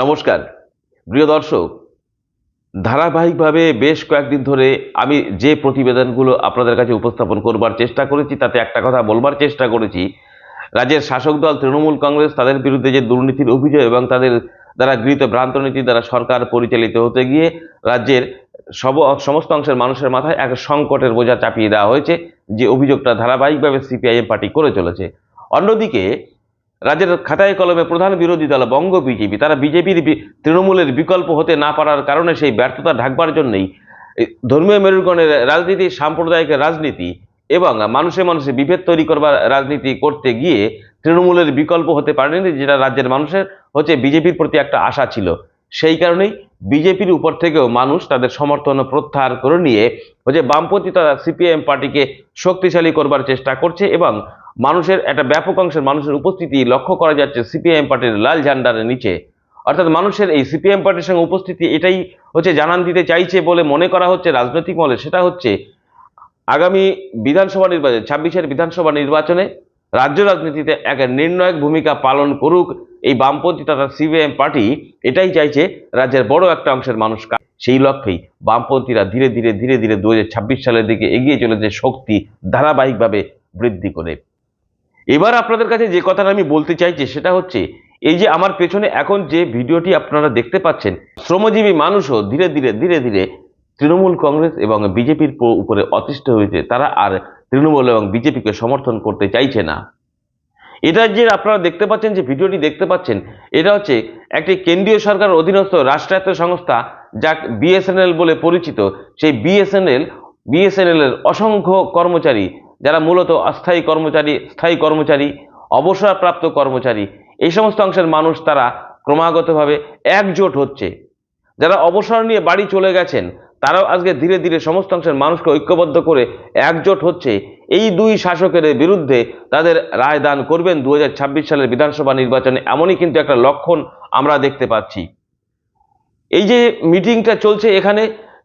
নমস্কার। প্রিয় দর্শক, ধারাবাহিকভাবে বেশ কয়েকদিন ধরে আমি যে প্রতিবেদনগুলো আপনাদের কাছে উপস্থাপন করবার চেষ্টা করেছি, তাতে একটা কথা বলবার চেষ্টা করেছি। রাজ্যের শাসক দল তৃণমূল কংগ্রেস তাদের বিরুদ্ধে যে দুর্নীতির অভিযোগ এবং তাদের দ্বারা গৃহীত ভ্রান্ত নীতি দ্বারা সরকার পরিচালিত হতে গিয়ে রাজ্যের সব সমস্ত অংশের মানুষের মাথায় এক সংকটের বোঝা চাপিয়ে দেওয়া হয়েছে, যে অভিযোগটা ধারাবাহিকভাবে সিপিআইএম পার্টি করে চলেছে। অন্যদিকে রাজ্যের খাতায় কলমে প্রধান বিরোধী দল বঙ্গ বিজেপি। তারা বিজেপির তৃণমূলের বিকল্প হতে না পারার কারণে সেই ব্যর্থতা ঢাকবার জন্যই ধর্মীয় মেরুকরণের রাজনীতি, সাম্প্রদায়িক রাজনীতি এবং মানুষে মানুষে বিভেদ তৈরি করবার রাজনীতি করতে গিয়ে তৃণমূলের বিকল্প হতে পারেনি, যেটা রাজ্যের মানুষের হচ্ছে বিজেপির প্রতি একটা আশা ছিল। সেই কারণেই বিজেপির উপর থেকেও মানুষ তাদের সমর্থন প্রত্যাহার করে নিয়ে হচ্ছে বামপন্থী তারা সিপিএম পার্টিকে শক্তিশালী করবার চেষ্টা করছে এবং মানুষের, একটা ব্যাপক অংশের মানুষের উপস্থিতি লক্ষ্য করা যাচ্ছে সিপিআইএম পার্টির লাল ঝান্ডারের নিচে। অর্থাৎ মানুষের এই সিপিএম পার্টির সঙ্গে উপস্থিতি এটাই হচ্ছে জানান দিতে চাইছে বলে মনে করা হচ্ছে রাজনৈতিক মহলে। সেটা হচ্ছে আগামী বিধানসভা নির্বাচন, ছাব্বিশের বিধানসভা নির্বাচনে রাজ্য রাজনীতিতে এক নির্ণায়ক ভূমিকা পালন করুক এই বামপন্থী তথা সিপিএম পার্টি, এটাই চাইছে রাজ্যের বড় একটা অংশের মানুষ সেই লক্ষ্যেই বামপন্থীরা ধীরে ধীরে ধীরে ধীরে দু হাজার ছাব্বিশ সালের দিকে এগিয়ে চলেছে শক্তি ধারাবাহিকভাবে বৃদ্ধি করে। এবার আপনাদের কাছে যে কথাটা আমি বলতে চাইছি সেটা হচ্ছে, এই যে আমার পেছনে এখন যে ভিডিওটি আপনারা দেখতে পাচ্ছেন, শ্রমজীবী মানুষও ধীরে ধীরে ধীরে ধীরে তৃণমূল কংগ্রেস এবং বিজেপির উপরে অতিষ্ঠ হয়েছে, তারা আর তৃণমূল এবং বিজেপিকে সমর্থন করতে চাইছে না। এটা যে আপনারা দেখতে পাচ্ছেন, যে ভিডিওটি দেখতে পাচ্ছেন, এটা হচ্ছে একটি কেন্দ্রীয় সরকার অধীনস্থ রাষ্ট্রায়ত্ত সংস্থা, যা বিএসএনএল বলে পরিচিত। সেই বিএসএনএল বিএসএনএল এর অসংখ্য কর্মচারী যারা মূলত অস্থায়ী কর্মচারী, স্থায়ী কর্মচারী, অবসরপ্রাপ্ত কর্মচারী, এই সমস্ত অংশের মানুষ তারা ক্রমাগতভাবে একজোট হচ্ছে। যারা অবসর নিয়ে বাড়ি চলে গেছেন, তারাও আজকে ধীরে ধীরে সমস্ত অংশের মানুষকে ঐক্যবদ্ধ করে একজোট হচ্ছে। এই দুই শাসকের বিরুদ্ধে তাদের রায় দান করবেন দু হাজার ছাব্বিশ সালের বিধানসভা নির্বাচনে, এমনই কিন্তু একটা লক্ষণ আমরা দেখতে পাচ্ছি। এই যে মিটিংটা চলছে এখানে,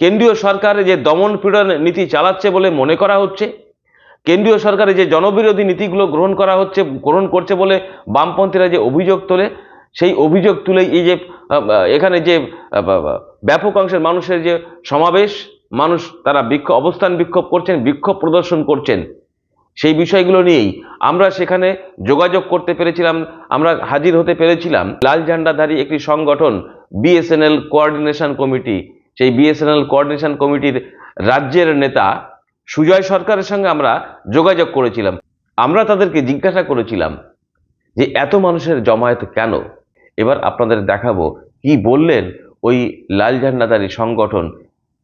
কেন্দ্রীয় সরকার যে দমন পীড়ন নীতি চালাচ্ছে বলে মনে করা হচ্ছে। কেন্দ্রীয় সরকারের যে জনবিরোধী নীতিগুলো গ্রহণ করা হচ্ছে, গ্রহণ করছে বলে বামপন্থীরা যে অভিযোগ তোলে, সেই অভিযোগ তুলে এই যে এখানে যে ব্যাপক অংশের মানুষের যে সমাবেশ, মানুষ তারা বিক্ষোভ, অবস্থান বিক্ষোভ করছেন, বিক্ষোভ প্রদর্শন করছেন, সেই বিষয়গুলো নিয়েই আমরা সেখানে যোগাযোগ করতে পেরেছিলাম, আমরা হাজির হতে পেরেছিলাম। লাল ঝান্ডাধারী একটি সংগঠন, বিএসএনএল কোঅর্ডিনেশন কমিটি, সেই বিএসএনএল কোঅর্ডিনেশন কমিটির রাজ্যের নেতা সুজয় সরকারের সঙ্গে আমরা যোগাযোগ করেছিলাম। আমরা তাদেরকে জিজ্ঞাসা করেছিলাম যে, এত মানুষের জমায়েত কেন? এবার আপনাদের দেখাবো কি বললেন ওই লাল ঝান্ডাধারী সংগঠন,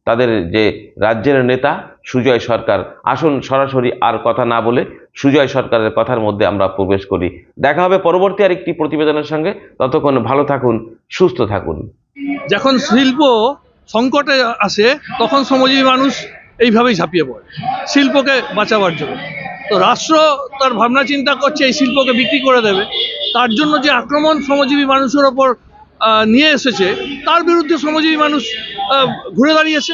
তাদের যে রাজ্যের নেতা সুজয় সরকার। আসুন সরাসরি আর কথা না বলে সুজয় সরকারের কথার মধ্যে আমরা প্রবেশ করি। দেখা হবে পরবর্তী আর একটি প্রতিবেদনের সঙ্গে। ততক্ষণ ভালো থাকুন, সুস্থ থাকুন। যখন শিল্প সংকটে আসে, তখন শ্রমজীবী মানুষ এইভাবেই ঝাঁপিয়ে পড়ে। শিল্পকে বাঁচাবার জন্য। তো রাষ্ট্র তার ভাবনা চিন্তা করছে, এই শিল্পকে বিক্রি করে দেবে। তার জন্য যে আক্রমণ শ্রমজীবী মানুষের ওপর নিয়ে এসেছে, তার বিরুদ্ধে শ্রমজীবী মানুষ ঘুরে দাঁড়িয়েছে।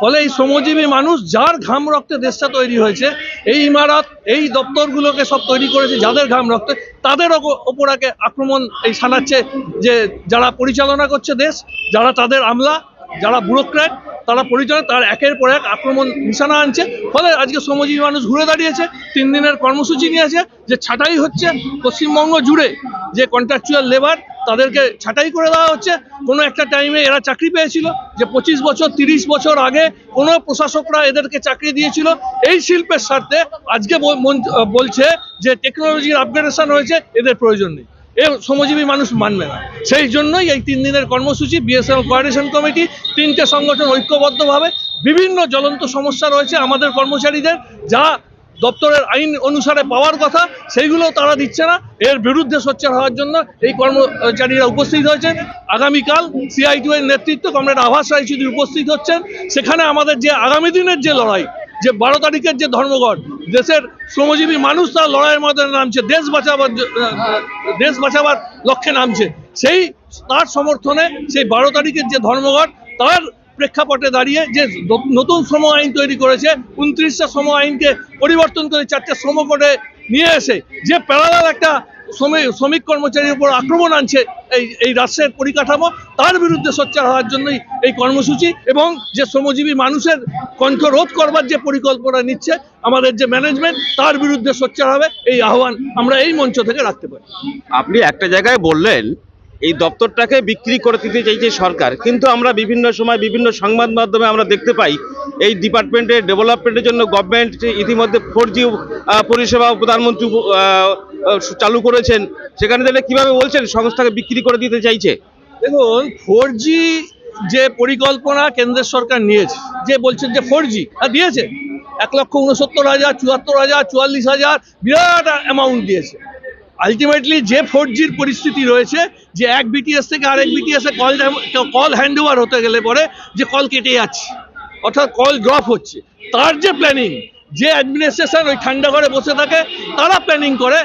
ফলে এই শ্রমজীবী মানুষ যার ঘাম রক্তে দেশটা তৈরি হয়েছে, এই ইমারত, এই দপ্তরগুলোকে সব তৈরি করেছে যাদের ঘাম রক্তে, তাদের ওপর- একে আক্রমণ এই সানাচ্ছে যে যারা পরিচালনা করছে দেশ, যারা তাদের আমলা যারা ব্যুরোক্র্যাট তারা পরিচালনা তার একের পর এক আক্রমণ নিশানা আনছে। ফলে আজকে শ্রমজীবী মানুষ ঘুরে দাঁড়িয়েছে, তিন দিনের কর্মসূচি নিয়েছে, যে ছাঁটাই হচ্ছে পশ্চিমবঙ্গ জুড়ে। যে কন্ট্রাকচুয়াল লেবার তাদেরকে ছাঁটাই করে দেওয়া হচ্ছে। কোনো একটা টাইমে এরা চাকরি পেয়েছিল, যে পঁচিশ বছর, তিরিশ বছর আগে কোনো প্রশাসকরা এদেরকে চাকরি দিয়েছিল। এই শিল্পের স্বার্থে আজকে বলছে যে টেকনোলজির আপগ্রেডেশন হয়েছে এদের প্রয়োজন নেই। এ শ্রমজীবী মানুষ মানবে না। সেই জন্যই এই তিন দিনের কর্মসূচি বিএসএফ কোঅর্ডিনেশন কমিটি তিনটে সংগঠন ঐক্যবদ্ধভাবে বিভিন্ন জ্বলন্ত সমস্যা রয়েছে আমাদের কর্মচারীদের, যা দপ্তরের আইন অনুসারে পাওয়ার কথা সেইগুলো তারা দিচ্ছে না। এর বিরুদ্ধে সোচ্চার হওয়ার জন্য এই কর্মচারীরা উপস্থিত হয়েছেন আগামীকাল সিআইটিউ এর নেতৃত্ব কমরেড আভাস রায়চৌধুরী উপস্থিত হচ্ছেন। সেখানে আমাদের যে আগামী দিনের যে লড়াই যে বারো তারিখের যে ধর্মঘট, দেশের শ্রমজীবী মানুষ তার লড়াইয়ের মধ্যে নামছে, দেশ বাঁচাবার দেশ বাঁচাবার লক্ষ্যে নামছে। সেই, তার সমর্থনে সেই বারো তারিখের যে ধর্মঘট, তার প্রেক্ষাপটে দাঁড়িয়ে যে নতুন শ্রম আইন তৈরি করেছে, উনত্রিশটা শ্রম আইনকে পরিবর্তন করে চারটে শ্রম নিয়ে এসে, যে প্যারালাল একটা শ্রমিক শ্রমিক কর্মচারীর উপর আক্রমণ আনছে এই এই রাষ্ট্রের পরিকাঠামো, তার বিরুদ্ধে সোচ্চার হওয়ার জন্যই এই কর্মসূচি এবং যে শ্রমজীবী মানুষের কণ্ঠ রোধ করবার যে পরিকল্পনা নিচ্ছে, আমাদের যে ম্যানেজমেন্ট তার বিরুদ্ধে সোচ্চার হবে, এই আহ্বান আমরা এই মঞ্চ থেকে রাখতে পারি। আপনি একটা জায়গায় বললেন এই দপ্তরটাকে বিক্রি করে দিতে চাইছে সরকার। কিন্তু আমরা বিভিন্ন সময় বিভিন্ন সংবাদ মাধ্যমে আমরা দেখতে পাই, এই ডিপার্টমেন্টের ডেভেলপমেন্টের জন্য গভর্নমেন্ট ইতিমধ্যে ফোর জি পরিষেবা প্রধানমন্ত্রী চালু করেছেন। সেখানে তাহলে কীভাবে বলছেন সংস্থাকে বিক্রি করে দিতে চাইছে? দেখুন ফোর জি যে পরিকল্পনা কেন্দ্রের সরকার নিয়েছে, যে বলছেন যে ফোর জি দিয়েছে। এক লক্ষ উনসত্তর হাজার, চুয়াত্তর হাজার, চুয়াল্লিশ হাজার, বিরাট অ্যামাউন্ট দিয়েছে। আলটিমেটলি যে ফোর জির পরিস্থিতি রয়েছে, যে এক বিটিএস থেকে আরেক BTS call call hand over হতে গেলে পরে যে কল কেটে যাচ্ছে, অর্থাৎ কল ড্রপ হচ্ছে। তার যে প্ল্যানিং যে অ্যাডমিনিস্ট্রেশন ওই ঠান্ডা ঘরে বসে থাকে, তারা প্ল্যানিং করে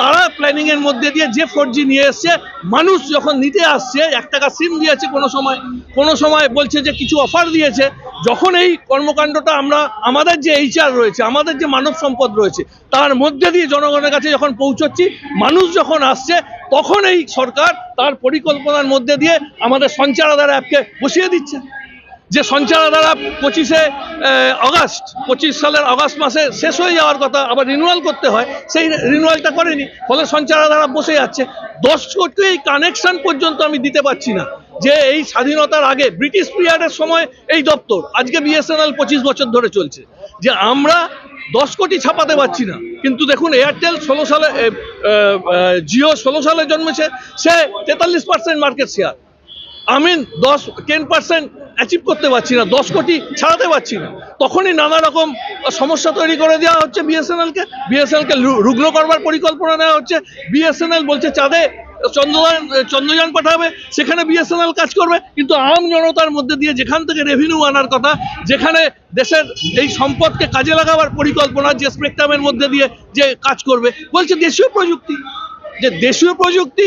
তারা প্ল্যানিং এর মধ্যে দিয়ে যে ফোর নিয়ে এসছে, মানুষ যখন নিতে আসছে, এক টাকা সিম দিয়েছে কোনো সময় কোনো সময় বলছে যে কিছু অফার দিয়েছে, যখন এই কর্মকাণ্ডটা আমরা, আমাদের যে এইচআর রয়েছে, আমাদের যে মানব সম্পদ রয়েছে, তার মধ্যে দিয়ে জনগণের কাছে যখন পৌঁছচ্ছি, মানুষ যখন আসছে, তখন এই সরকার তার পরিকল্পনার মধ্যে দিয়ে আমাদের সঞ্চারাধার অ্যাপকে বসিয়ে দিচ্ছে। যে সঞ্চালধারা পঁচিশে আগস্ট পঁচিশ সালের আগস্ট মাসে শেষ হয়ে যাওয়ার কথা আবার রিনিউয়াল করতে হয়, সেই রিনিউয়ালটা করেনি, ফলে সঞ্চালধারা বসে যাচ্ছে। দশ কোটি কানেকশন পর্যন্ত আমি দিতে পারছি না, যে এই স্বাধীনতার আগে ব্রিটিশ পিরিয়ডের সময় এই দপ্তর, আজকে বিএসএনএল পঁচিশ বছর ধরে চলছে, যে আমরা দশ কোটি ছাপাতে পারছি না। কিন্তু দেখুন এয়ারটেল ষোলো সালে জিও ষোলো সালে জন্মেছে, সে তেতাল্লিশ পার্সেন্ট মার্কেট শেয়ার আমি দশ টেন পার্সেন্ট অ্যাচিভ করতে পারছি না, দশ কোটি ছাড়াতে পারছি না। তখনই নানা রকম সমস্যা তৈরি করে দেওয়া হচ্ছে বিএসএনএলকে বিএসএনএলকে রুগ্ন করবার পরিকল্পনা নেওয়া হচ্ছে। বিএসএনএল বলছে, চাঁদে চন্দ্রযান চন্দ্রযান পাঠাবে, সেখানে বিএসএনএল কাজ করবে। কিন্তু আম জনতার মধ্যে দিয়ে যেখান থেকে রেভিনিউ আনার কথা, যেখানে দেশের এই সম্পদকে কাজে লাগাবার পরিকল্পনা, যে স্পেকট্রামের মধ্যে দিয়ে যে কাজ করবে, বলছে দেশীয় প্রযুক্তি। যে দেশীয় প্রযুক্তি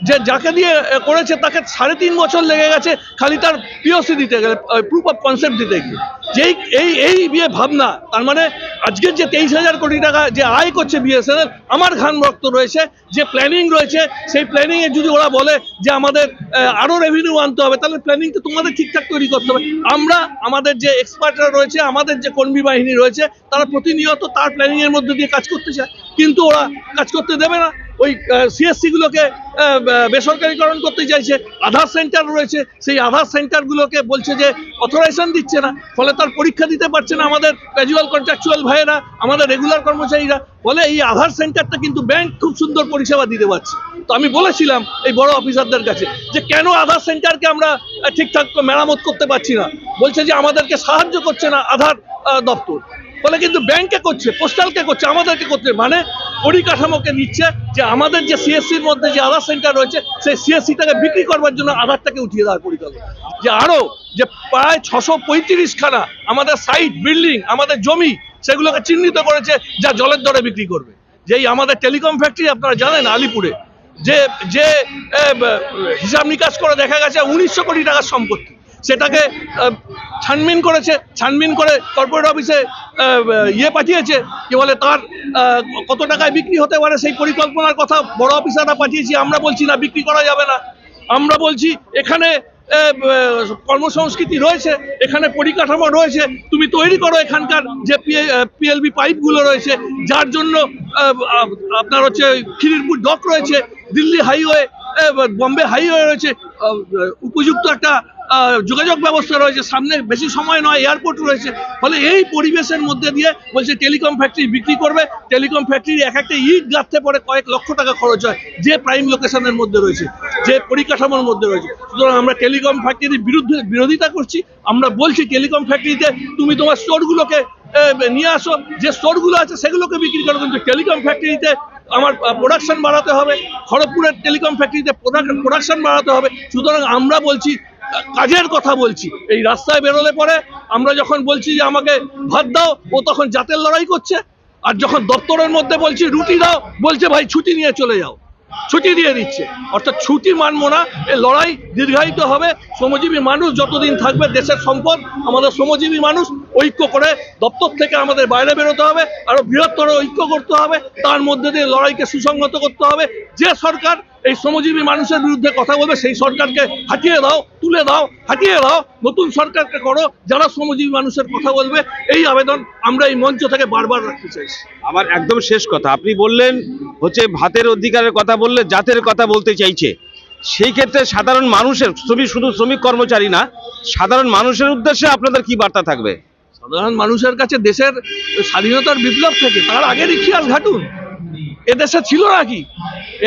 যে যাকে দিয়ে করেছে তাকে সাড়ে তিন বছর লেগে গেছে খালি তার পিওসি দিতে গেলে প্রুফ অফ কনসেপ্ট দিতে গিয়ে। যেই এই এই বিয়ে ভাবনা তার মানে আজকের যে তেইশ হাজার কোটি টাকা যে আয় করছে বিএসএনএল আমার ঘান রক্ত রয়েছে যে প্ল্যানিং রয়েছে সেই প্ল্যানিংয়ে যদি ওরা বলে যে আমাদের আহ, আরও রেভিনিউ আনতে হবে তাহলে প্ল্যানিং তো তোমাদের ঠিকঠাক তৈরি করতে হবে। আমরা আমাদের যে এক্সপার্টরা রয়েছে আমাদের যে কর্মী বাহিনী রয়েছে তারা প্রতিনিয়ত তার প্ল্যানিং এর মধ্যে দিয়ে কাজ করতে চায়। কিন্তু ওরা কাজ করতে দেবে না। ওই সিএসসি গুলোকে আহ, বেসরকারীকরণ করতে চাইছে। আধার সেন্টার রয়েছে। সেই আধার সেন্টারগুলোকে বলছে যে অথরাইজেশন দিচ্ছে না। ফলে তার পরীক্ষা দিতে পারছে না আমাদের ক্যাজুয়াল কন্ট্রাকচুয়াল ভাইয়েরা আমাদের রেগুলার কর্মচারীরা। ফলে এই আধার সেন্টারটা কিন্তু ব্যাংক খুব সুন্দর পরিষেবা দিতে পারছে। তো আমি বলেছিলাম এই বড় অফিসারদের কাছে যে কেন আধার সেন্টারকে আমরা ঠিকঠাক মেরামত করতে পারছি না? বলছে যে আমাদেরকে সাহায্য করছে না আধার দপ্তর। ফলে কিন্তু ব্যাংকে করছে পোস্টালকে করছে, আমাদেরকে করছে। মানে পরিকাঠামোকে নিচ্ছে যে আমাদের যে সিএসসির মধ্যে যে আধার সেন্টার রয়েছে, সেই সিএসসিটাকে বিক্রি করবার জন্য আধারটাকে উঠিয়ে দেওয়ার পরিকল্পনা। যে আরও যে প্রায় ছশো পঁয়ত্রিশখানা আমাদের সাইট বিল্ডিং আমাদের জমি, সেগুলোকে চিহ্নিত করেছে যা জলের দরে বিক্রি করবে। যেই আমাদের টেলিকম ফ্যাক্টরি আপনারা জানেন আলিপুরে, যে যে হিসাব নিকাশ করে দেখা গেছে উনিশশো কোটি টাকার সম্পত্তি। সেটাকে ছানবিন করেছে, ছানবিন করে কর্পোরেট অফিসে ইয়ে পাঠিয়েছে। কি বলে তার কত টাকায় বিক্রি হতে পারে সেই পরিকল্পনার কথা বড় অফিসাররা পাঠিয়েছি, আমরা বলছি না বিক্রি করা যাবে না। আমরা বলছি, এখানে কর্মসংস্কৃতি রয়েছে, এখানে পরিকাঠামো রয়েছে, তুমি তৈরি করো এখানকার যে পিএলবি পাইপগুলো রয়েছে, যার জন্য আপনার হচ্ছে খিরিরপুর ডক রয়েছে, দিল্লি হাইওয়ে বম্বে হাইওয়ে রয়েছে উপযুক্ত একটা যোগাযোগ ব্যবস্থা রয়েছে, সামনে বেশি সময় নয় এয়ারপোর্ট রয়েছে, ফলে এই পরিবেশের মধ্যে দিয়ে বলছে টেলিকম ফ্যাক্টরি বিক্রি করবে টেলিকম ফ্যাক্টরি এক একটা ইট গাঁথতে পরে কয়েক লক্ষ টাকা খরচ হয়, যে প্রাইম লোকেশনের মধ্যে রয়েছে, যে পরিকাঠামোর মধ্যে রয়েছে। সুতরাং আমরা টেলিকম ফ্যাক্টরির বিরুদ্ধে বিরোধিতা করছি, আমরা বলছি টেলিকম ফ্যাক্টরিতে তুমি তোমার স্টোরগুলোকে নিয়ে আসো, যে স্টোরগুলো আছে সেগুলোকে বিক্রি করো, কিন্তু টেলিকম ফ্যাক্টরিতে আমার প্রোডাকশন বাড়াতে হবে, খড়গপুরের টেলিকম ফ্যাক্টরিতে প্রোডাকশন বাড়াতে হবে। সুতরাং আমরা বলছি কাজের কথা বলছি। এই রাস্তায় বেরোলে পরে আমরা যখন বলছি যে আমাকে ভাত দাও, ও তখন জাতের লড়াই করছে। আর যখন দপ্তরের মধ্যে বলছি, রুটি দাও, বলছে, ভাই, ছুটি নিয়ে চলে যাও। ছুটি দিয়ে দিচ্ছে। অর্থাৎ ছুটি মানবো না, এ লড়াই দীর্ঘায়িত হবে। শ্রমজীবী মানুষ যতদিন থাকবে, দেশের সম্পদ, আমাদের শ্রমজীবী মানুষ ঐক্য করে দপ্তর থেকে আমাদের বাইরে বেরোতে হবে আরও বৃহত্তর ঐক্য করতে হবে। তার মধ্যে দিয়ে লড়াইকে সুসংগত করতে হবে। যে সরকার এই শ্রমজীবী মানুষের বিরুদ্ধে কথা বলবে, সেই সরকারকে হাটিয়ে দাও, তুলে দাও, হাটিয়ে দাও। নতুন সরকারকে করো, যারা শ্রমজীবী মানুষের কথা বলবে। এই আবেদন আমরা এই মঞ্চ থেকে বারবার রাখতে চাইছি। আমার একদম শেষ কথা। আপনি বললেন হচ্ছে ভাতের অধিকারের কথা বললে জাতের কথা বলতে চাইছে। সেই ক্ষেত্রে সাধারণ মানুষের, শ্রমিক শুধু শ্রমিক কর্মচারী না, সাধারণ মানুষের উদ্দেশ্যে আপনাদের কি বার্তা থাকবে? সাধারণ মানুষের কাছে দেশের স্বাধীনতার বিপ্লব থেকে, তার আগের ইতিহাস ঘাটুন। এদেশে ছিল নাকি?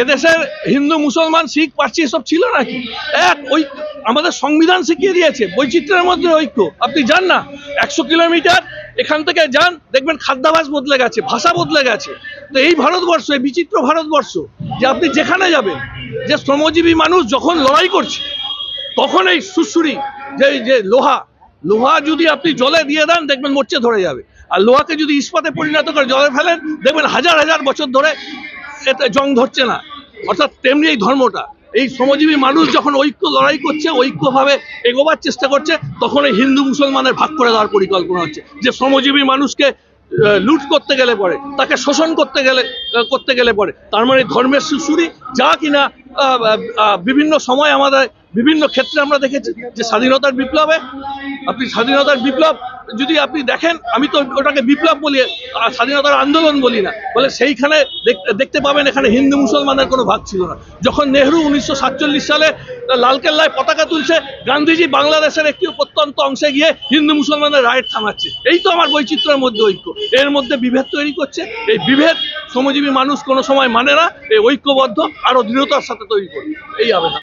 এদেশের হিন্দু, মুসলমান, শিখ, পার্সি এসব ছিল নাকি? এক, ওই আমাদের সংবিধান শিখিয়ে দিয়েছে, বৈচিত্র্যের মধ্যে ঐক্য। আপনি যান না, একশো কিলোমিটার এখান থেকে যান, দেখবেন খাদ্যাভাস বদলে গেছে, ভাষা বদলে গেছে। তো এই ভারতবর্ষ, এই বিচিত্র ভারতবর্ষ, যে আপনি যেখানে যাবেন, যে শ্রমজীবী মানুষ যখন লড়াই করছে, তখন এই সুসুরি যে যে লোহা লোহা যদি আপনি জলে দিয়ে দেন, দেখবেন মরচে ধরে যাবে। আর লোহাকে যদি ইস্পাতে পরিণত করে জলে ফেলেন, দেখবেন হাজার হাজার বছর ধরে এতে জং ধরছে না। অর্থাৎ তেমনি এই ধর্মটা। এই শ্রমজীবী মানুষ যখন ঐক্য, লড়াই করছে, ঐক্যভাবে এগোবার চেষ্টা করছে, তখন এই হিন্দু মুসলমানের ভাগ করে দেওয়ার পরিকল্পনা হচ্ছে। যে শ্রমজীবী মানুষকে লুট করতে গেলে পরে তাকে শোষণ করতে গেলে করতে গেলে পরে তার মানে ধর্মের সুসুরি যা কিনা বিভিন্ন সময় আমাদের বিভিন্ন ক্ষেত্রে আমরা দেখেছি যে স্বাধীনতার বিপ্লবে, আপনি স্বাধীনতার বিপ্লব যদি আপনি দেখেন, আমি তো ওটাকে বিপ্লব বলি স্বাধীনতার আন্দোলন বলি না, বলে সেইখানে দেখ- দেখতে পাবেন এখানে হিন্দু মুসলমানের কোনো ভাগ ছিল না। যখন নেহরু উনিশশো সাতচল্লিশ সালে লালকেল্লায় পতাকা তুলছে, গান্ধীজি বাংলাদেশের একটি প্রত্যন্ত অংশে গিয়ে হিন্দু মুসলমানের রাইট থামাচ্ছে। এই তো আমার বৈচিত্র্যের মধ্যে ঐক্য। এর মধ্যে বিভেদ তৈরি করছে। এই বিভেদ শ্রমজীবী মানুষ কোনো সময় মানে না, এই ঐক্যবদ্ধ আরও দৃঢ়তার সাথে তৈরি করবে এই আবেদন।